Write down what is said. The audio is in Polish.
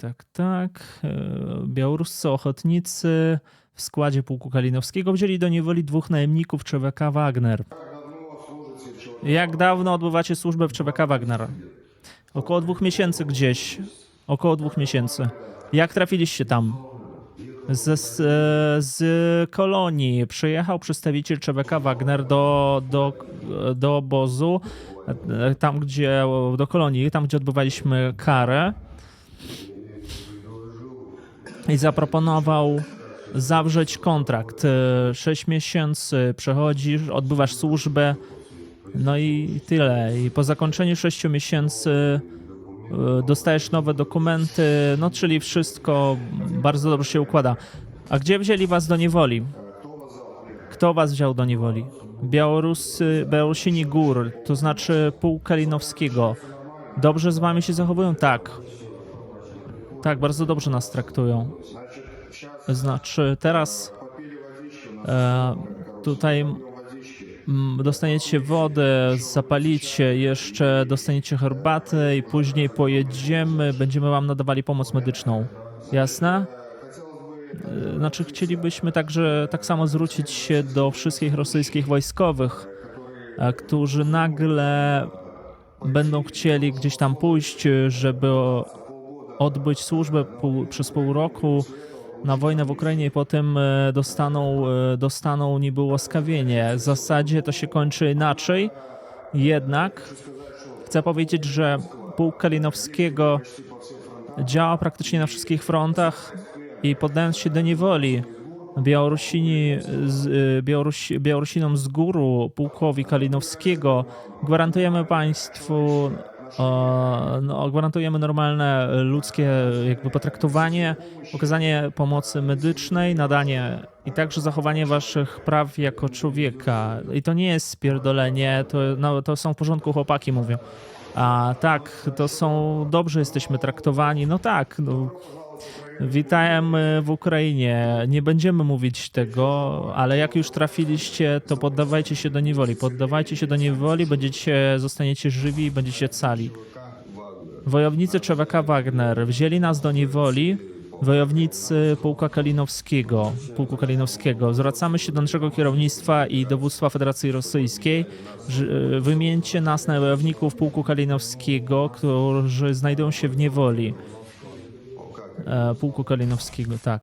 tak, tak. E, Białoruscy ochotnicy w składzie pułku kalinowskiego wzięli do niewoli dwóch najemników ČVK Wagner. Jak dawno odbywacie służbę w ČVK Wagner? Około dwóch miesięcy gdzieś. Około dwóch miesięcy. Jak trafiliście tam? Z, z, z kolonii przyjechał przedstawiciel ČVK Wagner do, do, do obozu, e, tam gdzie, do kolonii, tam gdzie odbywaliśmy karę i zaproponował zawrzeć kontrakt. 6 miesięcy przechodzisz, odbywasz służbę, no i tyle. I po zakończeniu 6 miesięcy y, dostajesz nowe dokumenty, no czyli wszystko bardzo dobrze się układa. A gdzie wzięli was do niewoli? Kto was wziął do niewoli? Białorusy, Białorusini Gór, to znaczy pół Kalinowskiego. Dobrze z wami się zachowują? Tak. Tak, bardzo dobrze nas traktują. Znaczy, teraz e, tutaj dostaniecie wodę, zapalicie, jeszcze dostaniecie herbatę i później pojedziemy, będziemy wam nadawali pomoc medyczną. Jasne? E, Znaczy, chcielibyśmy także tak samo zwrócić się do wszystkich rosyjskich wojskowych, e, którzy nagle będą chcieli gdzieś tam pójść, żeby odbyć służbę pół, przez pół roku na wojnę w Ukrainie i potem e, dostaną, e, dostaną niby łaskawienie. W zasadzie to się kończy inaczej, jednak chcę powiedzieć, że pułk Kalinowskiego działa praktycznie na wszystkich frontach i poddając się do niewoli Białorusini, z, y, Białorusi, Białorusinom z góru, pułkowi Kalinowskiego, gwarantujemy państwu o, no, gwarantujemy normalne ludzkie jakby potraktowanie, okazanie pomocy medycznej, nadanie i także zachowanie waszych praw jako człowieka. I to nie jest spierdolenie, to, no, to są w porządku chłopaki mówią. A tak, to są, dobrze jesteśmy traktowani, no tak, no, Witajemy w Ukrainie. Nie będziemy mówić tego, ale jak już trafiliście, to poddawajcie się do niewoli. Poddawajcie się do niewoli, będziecie, zostaniecie żywi i będziecie cali. Wojownicy ČVK Wagner wzięli nas do niewoli. Wojownicy Pułka Kalinowskiego, Pułku Kalinowskiego. Zwracamy się do naszego kierownictwa i dowództwa Federacji Rosyjskiej. że- Wymieńcie nas na wojowników Pułku Kalinowskiego, którzy znajdują się w niewoli. E, Pułku Kalinowskiego, tak.